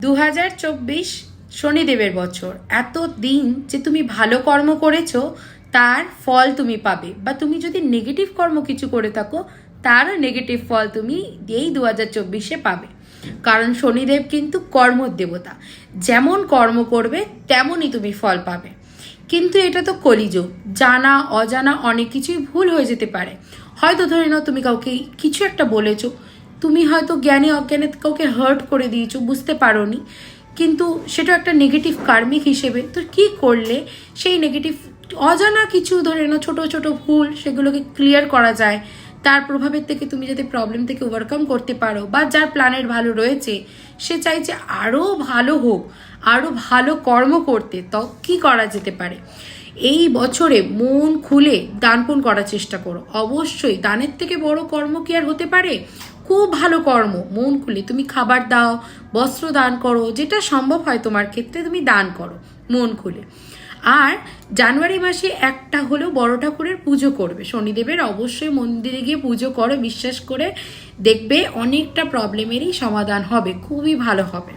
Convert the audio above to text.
দু হাজার চব্বিশ শনিদেবের বছর। এত দিন যে তুমি ভালো কর্ম করেছ, তার ফল তুমি পাবে। বা তুমি যদি নেগেটিভ কর্ম কিছু করে থাকো, তারও নেগেটিভ ফল তুমি এই দু হাজার চব্বিশে পাবে। কারণ শনিদেব কিন্তু কর্মর দেবতা যেমন কর্ম করবে, তেমনই তুমি ফল পাবে। কিন্তু এটা তো কলিযুগ। জানা, অজানা অনেক কিছুই ভুল হয়ে যেতে পারে। হয়তো ধরে নাও তুমি কাউকে কিছু একটা বলেছ তুমি হয়তো জ্ঞানে অজ্ঞানে কাউকে হার্ট করে দিয়েছ, বুঝতে পারোনি। কিন্তু সেটা একটা নেগেটিভ কার্মিক হিসেবে। তো কি করলে সেই নেগেটিভ অজানা কিছু ধরে নাও, ছোটো ছোটো ভুল সেগুলোকে ক্লিয়ার করা যায়। তার প্রভাবের থেকে তুমি যাতে প্রবলেম থেকে ওভারকাম করতে পারো বা যার প্ল্যানের ভালো রয়েছে, সে চাইছে আরও ভালো হোক আরও ভালো কর্ম করতে। তো কি করা যেতে পারে? এই বছরে মন খুলে দান পুণ করার চেষ্টা করো। অবশ্যই দানের থেকে বড় কর্ম কি আর হতে পারে? খুব ভালো কর্ম। মন খুলে তুমি খাবার দাও, বস্ত্র দান করো, যেটা সম্ভব হয় তোমার ক্ষেত্রে তুমি দান করো, মন খুলে। আর জানুয়ারি মাসে একটা হলেও বড় ঠাকুরের পুজো করবে। শনিদেবের অবশ্যই মন্দিরে গিয়ে পুজো করো, বিশ্বাস করে দেখবে অনেকটা প্রবলেমেরই সমাধান হবে, খুবই ভালো হবে।